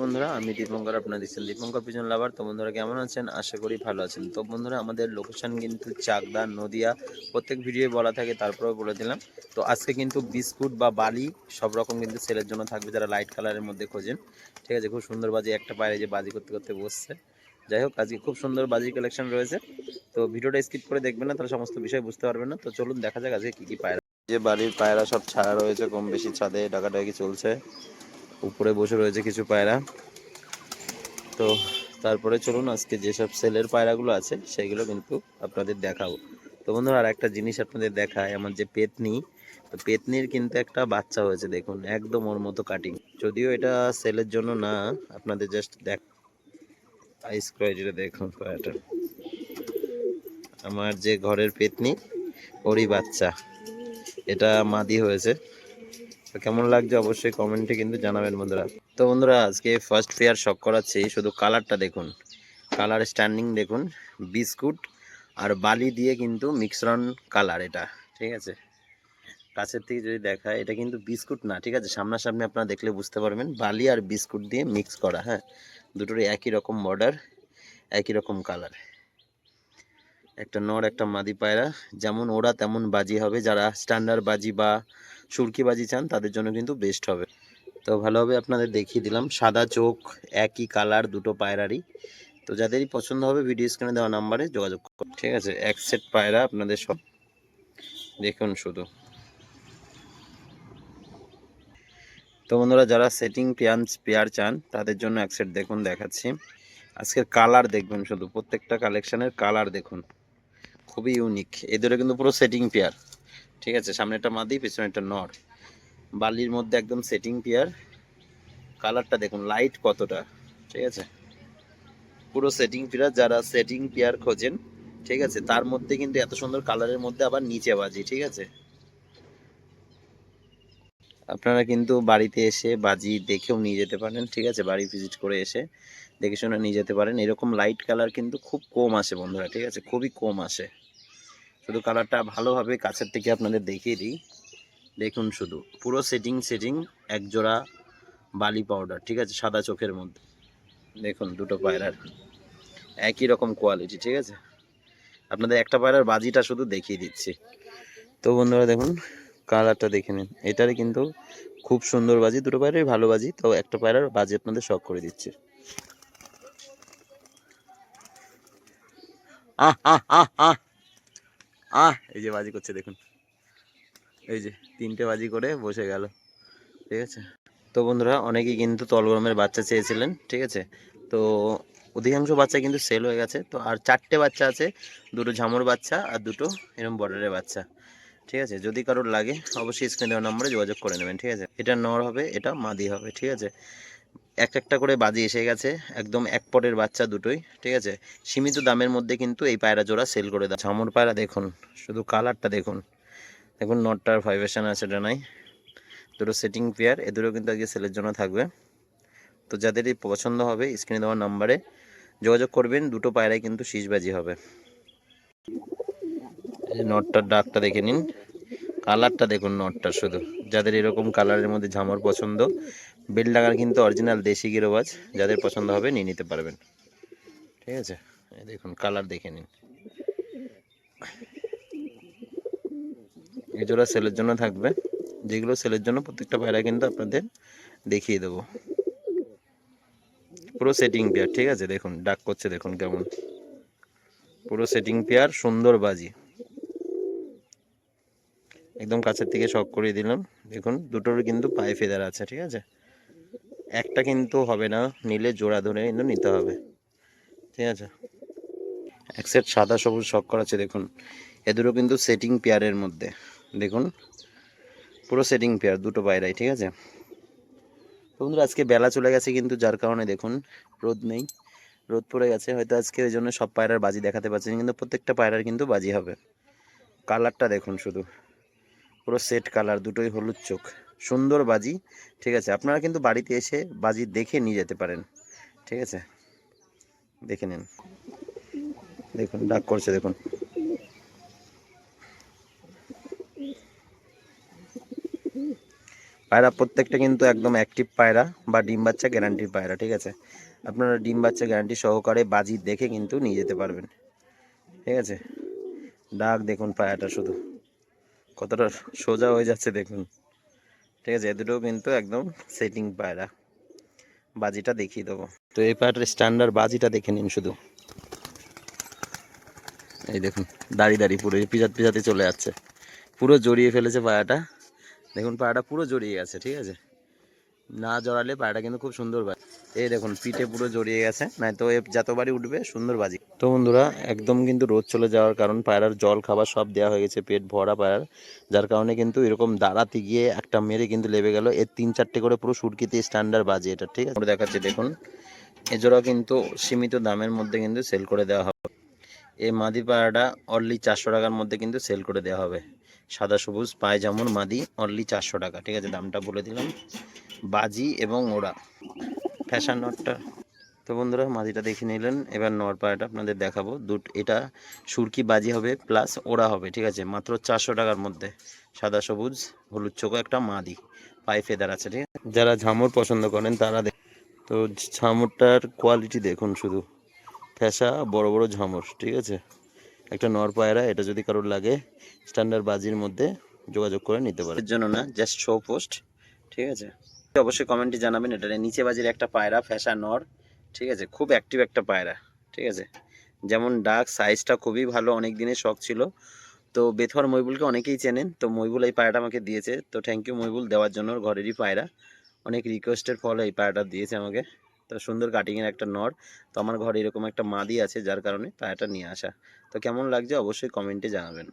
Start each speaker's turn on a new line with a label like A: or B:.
A: বন্ধুরা, আমি দীপঙ্কর আপনার দিচ্ছেন দীপঙ্কর পিজন লাভার তো বন্ধুরা, কেমন আছেন? আশা করি ভালো আছেন। তো বন্ধুরা, আমাদের লোকেশন কিন্তু চাকদা, নদিয়া, প্রত্যেক ভিডিও বলা থাকে, তারপরেও বলে দিলাম। তো আজকে কিন্তু বিস্কুট বা বালি, সব রকম কিন্তু সেলের জন্য থাকবে, যারা লাইট কালারের মধ্যে খোঁজেন। ঠিক আছে, খুব সুন্দর বাজি, একটা পায়ে যে বাজি করতে করতে বসছে। যাই হোক, আজকে খুব সুন্দর বাজি কালেকশন রয়েছে। তো ভিডিওটা স্কিপ করে দেখবেন না, তাহলে সমস্ত বিষয় বুঝতে পারবেন না। তো চলুন, দেখা যাক আজকে কী কী পায়রা যে বাড়ির পায়রা সব ছাড়া রয়েছে, কম বেশি ছাদে, ডাকাডাকি চলছে। উপরে বসে রয়েছে কিছু পায়রা। তো তারপরে চলুন, আজকে যেসব সেলের পায়রাগুলো আছে, সেগুলো কিন্তু আপনাদের দেখাবো। তো বন্ধুরা আর একটা জিনিস আপনাদের দেখায়, আমার যে পেতনি, তো পেতনির কিন্তু একটা বাচ্চা হয়েছে, দেখুন, একদম ওর মতো কাটিং যদিও এটা সেলের জন্য না, আপনাদের জাস্ট দেখ আইস কোয়ালিটিটা দেখুন পায়রাটা আমার যে ঘরের পেতনি, ওরই বাচ্চা। এটা মাদি হয়েছে। তো কেমন লাগছে অবশ্যই কমেন্টে কিন্তু জানাবেন বন্ধুরা। তো বন্ধুরা, আজকে ফার্স্ট ফেয়ার শখ করাচ্ছি। শুধু কালারটা দেখুন। কালার স্ট্যান্ডিং দেখুন, বিস্কুট আর বালি দিয়ে কিন্তু মিক্সরন কালার এটা, ঠিক আছে? কাছের থেকে যদি দেখায়, এটা কিন্তু বিস্কুট না, ঠিক আছে? সামনাসামনি আপনারা দেখলে বুঝতে পারবেন, বালি আর বিস্কুট দিয়ে মিক্স করা হ্যাঁ? দুটোরই একই রকম বর্ডার একই রকম কালার একটা নর, একটা মাদি পায়রা। যেমন ওরা তেমন বাজি হবে। যারা স্ট্যান্ডার্ড বাজি বা সুরকি বাজি চান, তাদের জন্য কিন্তু বেস্ট হবে। তো ভালোভাবে আপনাদের দেখিয়ে দিলাম। সাদা চোখ, একই কালার দুটো পায়রারই। তো যাদেরই পছন্দ হবে ভিডিও স্ক্রিনে দেওয়া নাম্বারে যোগাযোগ করুন। ঠিক আছে? এক সেট পায়রা আপনাদের সব দেখুন শুধু। তো বন্ধুরা, যারা সেটিং পেয়ার পেয়ার চান, তাদের জন্য এক সেট দেখুন, দেখাচ্ছি। আজকের কালার দেখবেন শুধু। প্রত্যেকটা কালেকশনের কালার দেখুন। খুবই ইউনিক এদের কিন্তু পুরো সেটিং পেয়ার ঠিক আছে? সামনে একটা মাদি পিছনে একটা নর। বালির মধ্যে একদম সেটিং পেয়ার কালারটা দেখুন লাইট কতটা, ঠিক আছে? পুরো সেটিং পেয়ার যারা সেটিং পেয়ার খোঁজেন, ঠিক আছে? তার মধ্যে কিন্তু এত সুন্দর কালারের মধ্যে আবার নিচে বাজি, ঠিক আছে? আপনারা কিন্তু বাড়িতে এসে বাজি দেখেও নিয়ে যেতে পারেন, ঠিক আছে? বাড়ি ভিজিট করে এসে দেখে শুনে নিয়ে যেতে পারেন। এরকম লাইট কালার কিন্তু খুব কম আসে বন্ধুরা, ঠিক আছে? খুবই কম আসে। শুধু কালারটা ভালোভাবে কাছের থেকে আপনাদের দেখিয়ে দিই। দেখুন শুধু, পুরো সেটিং সেটিং এক জোড়া বালি পাউডার ঠিক আছে? সাদা চোখের মধ্যে। দেখুন দুটো পায়রার একই রকম কোয়ালিটি ঠিক আছে? আপনাদের একটা পায়রার বাজিটা শুধু দেখিয়ে দিচ্ছি। তো বন্ধুরা দেখুন কালারটা দেখে নিন। এটারই কিন্তু খুব সুন্দর বাজি, দুটো পায়রাই ভালো বাজি, তো একটা পায়রার বাজি আপনাদের শখ করে দিচ্ছে। আহ আহ আহ আহ আহ, এই যে বাজি করছে, দেখুন। এই যে তিনটে বাজি করে বসে গেল, ঠিক আছে? তো বন্ধুরা, অনেকেই কিন্তু তলগরমের বাচ্চা চেয়েছিলেন, ঠিক আছে? তো অধিকাংশ বাচ্চা কিন্তু সেল হয়ে গেছে। তো আর চারটে বাচ্চা আছে, দুটো ঝামর বাচ্চা আর দুটো এরকম বর্ডারের বাচ্চা, ঠিক আছে? যদি কারোর লাগে, অবশ্যই স্ক্রিনে দেওয়া নম্বরে যোগাযোগ করে নেবেন, ঠিক আছে? এটা নর হবে, এটা মাদি হবে, ঠিক আছে? এক একটা করে বাজি এসে গেছে, একদম এক পটের বাচ্চা দুটোই, ঠিক আছে? সীমিত দামের মধ্যে কিন্তু এই পায়রা জোড়া সেল করে দেয় ঝামর পায়রা দেখুন, শুধু কালারটা দেখুন। দেখুন নটটার ভাইব্রেশন আছে, এটা নাই। দুটো সেটিং পেয়ার এ দুটো কিন্তু আজকে সেলের জন্য থাকবে। তো যাদেরই পছন্দ হবে স্ক্রিনে দেওয়া নাম্বারে যোগাযোগ করবেন, দুটো পায়রাই কিন্তু শীষবাজি হবে। নটটার ডাকটা দেখে নিন। কালারটা দেখুন নটটা শুধু। যাদের এরকম কালারের মধ্যে ঝামর পছন্দ বেল ডাগার কিন্তু অরিজিনাল দেশি গিরোবাজ যাদের পছন্দ হবে নিয়ে নিতে পারবেন। ঠিক আছে? দেখুন, কালার দেখে নিন। এই জোড়া সেলের জন্য থাকবে। যেগুলো সেলের জন্য প্রত্যেকটা পায়রা কিন্তু আপনাদের দেখিয়ে দেবো। পুরো সেটিং পেয়ার, ঠিক আছে? দেখুন, ডাক করছে, দেখুন কেমন। পুরো সেটিং পেয়ার, সুন্দর বাজি। একদম কাছের থেকে শখ করিয়ে দিলাম। দেখুন দুটোর কিন্তু পায়ে ফেদার আছে, ঠিক আছে? একটা কিন্তু হবে না, নিলে জোড়া ধরে কিন্তু নিতে হবে। ঠিক আছে? এক সেট সাদা সবুজ শখ করাচ্ছে দেখুন। এ দুটো কিন্তু সেটিং পেয়ারের মধ্যে, দেখুন। পুরো সেটিং পেয়ার দুটো পায়রাই ঠিক আছে? বন্ধুরা, আজকে বেলা চলে গেছে কিন্তু, যার কারণে দেখুন, রোদ নেই। রোদ পড়ে গেছে, হয়তো আজকে ওই জন্য সব পায়রার বাজি দেখাতে পারছেন, কিন্তু প্রত্যেকটা পায়রার কিন্তু বাজি হবে। কালারটা দেখুন শুধু। পুরো সেট কালার দুটোই হলুদ চোখ। সুন্দর বাজি, ঠিক আছে? আপনারা কিন্তু বাড়িতে এসে বাজি দেখে নিয়ে যেতে পারেন, ঠিক আছে? দেখে নিন। দেখুন, ডাক করছে, দেখুন। পায়রা প্রত্যেকটা কিন্তু একদম অ্যাক্টিভ পায়রা বা ডিম বাচ্চা গ্যারান্টির পায়রা, ঠিক আছে? আপনারা ডিম বাচ্চা গ্যারান্টি সহকারে বাজি দেখে কিন্তু নিয়ে যেতে পারবেন, ঠিক আছে? ডাক দেখুন পায়রাটা শুধু। কতটা সোজা হয়ে যাচ্ছে দেখুন। ঠিক আছে দুটো কিন্তু একদম সেটিং পায়রা। বাজিটা দেখিয়ে দেবো। তো এই পায়রাটার স্ট্যান্ডার্ড বাজিটা দেখে নিন শুধু। এই দেখুন, দাঁড়িয়ে দাঁড়িয়ে পুরো পিজাত পিজাতে চলে যাচ্ছে। পুরো জড়িয়ে ফেলেছে পায়াটা দেখুন পায়াটা পুরো জড়িয়ে গেছে, ঠিক আছে? না জড়ালে পায়াটা কিন্তু খুব সুন্দর বাজে। এই দেখুন, পিঠে পুরো জড়িয়ে গেছে নাই তো এ যতবারই উঠবে সুন্দর বাজি। তো বন্ধুরা, একদম কিন্তু রোদ চলে যাওয়ার কারণ পায়রার জল, খাবার সব দেওয়া হয়ে গেছে, পেট ভরা পায়রার, যার কারণে কিন্তু এরকম দাঁড়াতে গিয়ে একটা মেরে কিন্তু লেবে গেল। এর তিন চারটে করে পুরো সুরকিতে স্ট্যান্ডার্ড বাজে এটা, ঠিক আছে? দেখাচ্ছে, দেখুন। এজোড়া কিন্তু সীমিত দামের মধ্যে কিন্তু সেল করে দেওয়া হবে। এই মাদি পায়রাটা অনলি চারশো টাকার মধ্যে কিন্তু সেল করে দেওয়া হবে। সাদা সবুজ, পায়জামুর মাদি অনলি চারশো টাকা, ঠিক আছে? দামটা বলে দিলাম। বাজি এবং ওরা ফ্যাশন নটটা তো বন্ধুরা মাদিটা দেখে নিলেন। এবার নর পায়রাটা আপনাদের দেখাবো। দুট, এটা সুরকি বাজি হবে প্লাস ওরা হবে, ঠিক আছে? মাত্র চারশো টাকার মধ্যে। সাদা সবুজ, হলুদ চোখো একটা মাদি। পায়ে ফেদার আছে, ঠিক আছে? যারা ঝামর পছন্দ করেন, তারা দেখ- তো ঝামরটার কোয়ালিটি দেখুন শুধু। ফ্যাসা বড় বড় ঝামর, ঠিক আছে? একটা নর পায়রা, এটা যদি কারোর লাগে স্ট্যান্ডার্ড বাজির মধ্যে যোগাযোগ করে নিতে পারে। জন্য না জাস্ট শো পোস্ট ঠিক আছে? অবশ্যই কমেন্টে জানাবেন এটা নিচে বাজির একটা পায়রা ফ্যাসা নর। ঠিক আছে? খুব অ্যাক্টিভ একটা পায়রা, ঠিক আছে? যেমন ডাক সাইজটা খুবই ভালো অনেক দিনের শখ ছিল। তো বেথর মইবুলকে অনেকেই চেনেন। তো মইবুল এই পায়রাটা আমাকে দিয়েছে। তো থ্যাংক ইউ মইবুল দেওয়ার জন্য ঘরেরই পায়রা। অনেক রিকোয়েস্টের ফলে এই পায়রাটা দিয়েছে আমাকে। তো সুন্দর কাটিংয়ের একটা নর। তো আমার ঘরে এরকম একটা মাদি আছে, যার কারণে পায়রাটা নিয়ে আসা। তো কেমন লাগছে অবশ্যই কমেন্টে জানাবেন।